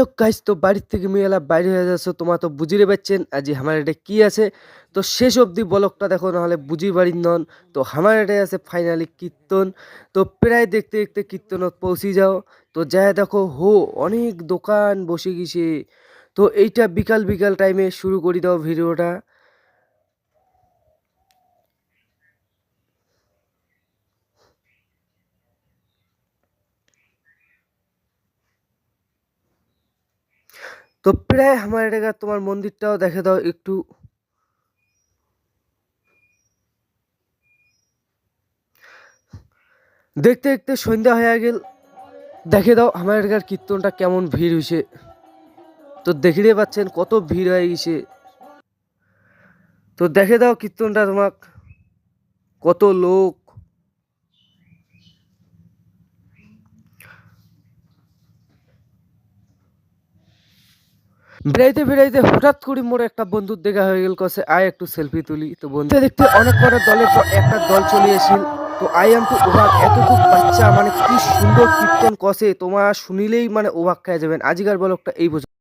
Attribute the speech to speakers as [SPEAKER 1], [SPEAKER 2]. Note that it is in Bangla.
[SPEAKER 1] তো কাজ তো বাড়ির থেকে মেয়েলা বাইরে হয়ে যাচ্ছে তোমার তো বুঝিয়ে পাচ্ছেন আজ আমার এটা কি আছে? তো শেষ অবধি বলকটা দেখো, নাহলে বুঝি বাড়ির নন। তো আমার এটাই আছে ফাইনালি কীর্তন। তো প্রায় দেখতে দেখতে কীর্তনত পৌঁছে যাও। তো যায় দেখো, হো, অনেক দোকান বসে গেছে। তো এইটা বিকাল বিকাল টাইমে শুরু করে দাও ভিডিওটা। তো প্রায় আমার এলাকার তোমার মন্দিরটাও দেখে দাও একটু। দেখতে দেখতে সন্ধ্যা হয়ে গেল। দেখে দাও আমার এলাকার কীর্তনটা কেমন ভিড় হয়েছে। তো দেখতে পাচ্ছেন কত ভিড় হয়ে গেছে। তো দেখে দাও কীর্তনটা তোমাক। কত লোক। বেড়াইতে বেড়াইতে হঠাৎ করে মোর একটা বন্ধুর দেখা হয়ে গেল কাছে আয় একটু সেলফি তুলি। তো বন্ধু, দেখতে অনেক কটা দলের পর একটা দল চলে এসেছিল। তো আই এম টু ওভাগ এতটুকু বাচ্চা মানে কি সুন্দর কীর্তন কষে তোমার শুনিলেই মানে ওভাগ খেয়ে যাবেন। আজিকার বলকটা এই পর্যন্ত।